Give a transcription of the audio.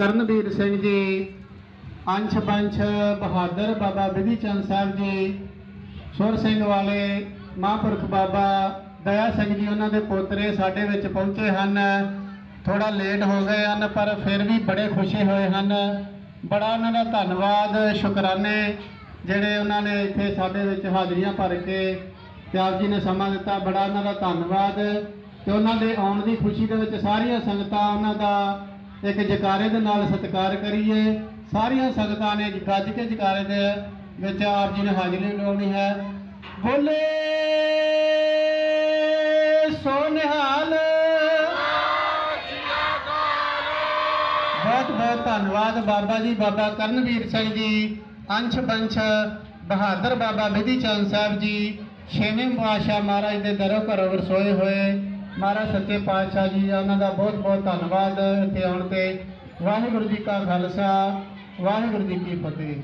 ਕਰਨਵੀਰ ਸਿੰਘ ਜੀ, ਅੰਸ਼ ਬੰਸ਼ ਬਹਾਦਰ ਬਾਬਾ ਵਿਧੀ ਚੰਦ ਸਾਹਿਬ ਜੀ, ਸੁਰ ਸਿੰਘ ਵਾਲੇ, ਮਹਾਂਪੁਰਖ ਬਾਬਾ ਦਇਆ ਸਿੰਘ ਜੀ, ਉਹਨਾਂ ਦੇ ਪੋਤਰੇ ਸਾਡੇ ਵਿੱਚ ਪਹੁੰਚੇ ਹਨ। ਥੋੜਾ ਲੇਟ ਹੋ ਗਏ ਹਨ, ਪਰ ਫਿਰ ਵੀ ਬੜੇ ਖੁਸ਼ੀ ਹੋਏ ਹਨ। ਬੜਾ ਉਹਨਾਂ ਦਾ ਧੰਨਵਾਦ, ਸ਼ੁਕਰਾਨੇ ਜਿਹੜੇ ਉਹਨਾਂ ਨੇ ਇੱਥੇ ਸਾਡੇ ਵਿੱਚ ਹਾਜ਼ਰੀਆਂ ਭਰ ਕੇ ਤੇ ਆਪ ਜੀ ਨੇ ਸਮਾਂ ਦਿੱਤਾ। ਬੜਾ ਉਹਨਾਂ ਦਾ ਧੰਨਵਾਦ ਤੇ ਉਹਨਾਂ ਦੇ ਆਉਣ ਦੀ ਖੁਸ਼ੀ ਦੇ ਵਿੱਚ ਸਾਰੀਆਂ ਸੰਗਤਾਂ ਉਹਨਾਂ ਦਾ ਇੱਕ ਜਕਾਰੇ ਦੇ ਨਾਲ ਸਤਿਕਾਰ ਕਰੀਏ। ਸਾਰੀਆਂ ਸੰਗਤਾਂ ਨੇ ਗੱਜ ਕੇ ਜਕਾਰੇ ਦੇ ਵਿੱਚ ਆਪ ਜੀ ਨੇ ਹਾਜ਼ਰੀ ਲਾਉਣੀ ਹੈ। ਬੋਲੇ ਸੋਨਿਹਾਲ। ਬਹੁਤ ਬਹੁਤ ਧੰਨਵਾਦ ਬਾਬਾ ਜੀ, ਬਾਬਾ ਕਰਨਵੀਰ ਸਿੰਘ ਜੀ, ਅੰਸ਼ ਬੰਸ਼, ਬਹਾਦਰ ਬਾਬਾ ਵਿਧੀ ਚੰਦ ਸਾਹਿਬ ਜੀ, ਛੇਵੇਂ ਪਾਤਸ਼ਾਹ ਮਹਾਰਾਜ ਦੇ ਦਰੋਂ ਘਰੋਂ ਵਰਸੋਏ ਹੋਏ। ਮਹਾਰਾਜ ਸੱਚੇ ਪਾਤਸ਼ਾਹ ਜੀ ਉਹਨਾਂ ਦਾ ਬਹੁਤ ਬਹੁਤ ਧੰਨਵਾਦ। ਇੱਥੇ ਆਉਣ ਤੇ ਵਾਹਿਗੁਰੂ ਜੀ ਕਾ ਖਾਲਸਾ, ਵਾਹਿਗੁਰੂ ਜੀ ਕੀ ਫਤਿਹ।